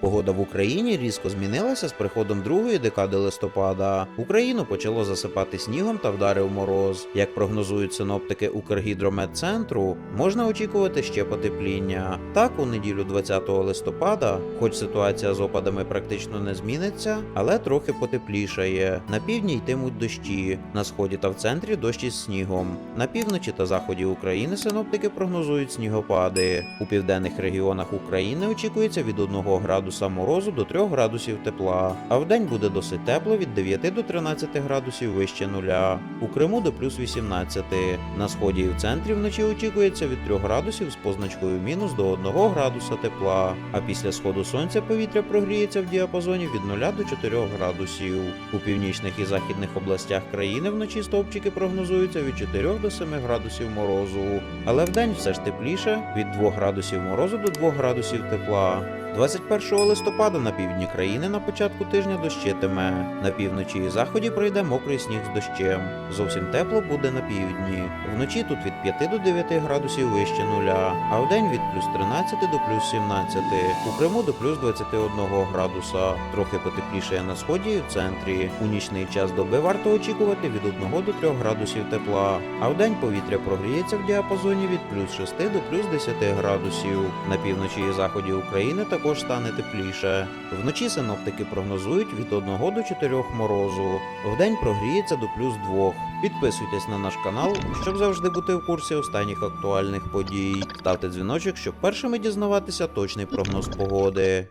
Погода в Україні різко змінилася з приходом другої декади листопада. Україну почало засипати снігом та вдарив мороз. Як прогнозують синоптики Укргідрометцентру, можна очікувати ще потепління. Так, у неділю 20 листопада, хоч ситуація з опадами практично не зміниться, але трохи потеплішає. На півдні йтимуть дощі, на сході та в центрі дощ із снігом. На півночі та заході України синоптики прогнозують снігопади. У південних регіонах України очікується від 1 градуса морозу до 3 градусів тепла, а вдень буде досить тепло від 9 до 13 градусів вище нуля. У Криму до плюс 18. На сході і в центрі вночі очікується від 3 градусів з позначкою мінус до 1 градуса тепла. А після сходу сонця повітря прогріється в діапазоні від 0 до 4 градусів. У північних і західних областях країни вночі стовпчики прогнозуються від 4 до 7 градусів морозу, але вдень все ж тепліше від 2 градусів морозу до 2 градусів тепла. 21 листопада на півдні країни на початку тижня дощитиме. На півночі і заході пройде мокрий сніг з дощем. Зовсім тепло буде на півдні. Вночі тут від 5 до 9 градусів вище нуля, а вдень від плюс 13 до плюс 17. У Криму до плюс 21 градуса. Трохи потеплішає на сході і в центрі. У нічний час доби варто очікувати від 1 до 3 градусів тепла, а вдень повітря прогріється в діапазоні від плюс 6 до плюс 10 градусів. На півночі і заході України також стане тепліше. Вночі синоптики прогнозують від 1 до 4 морозу. Вдень прогріється до плюс 2. Підписуйтесь на наш канал, щоб завжди бути в курсі останніх актуальних подій. Ставте дзвіночок, щоб першими дізнаватися точний прогноз погоди.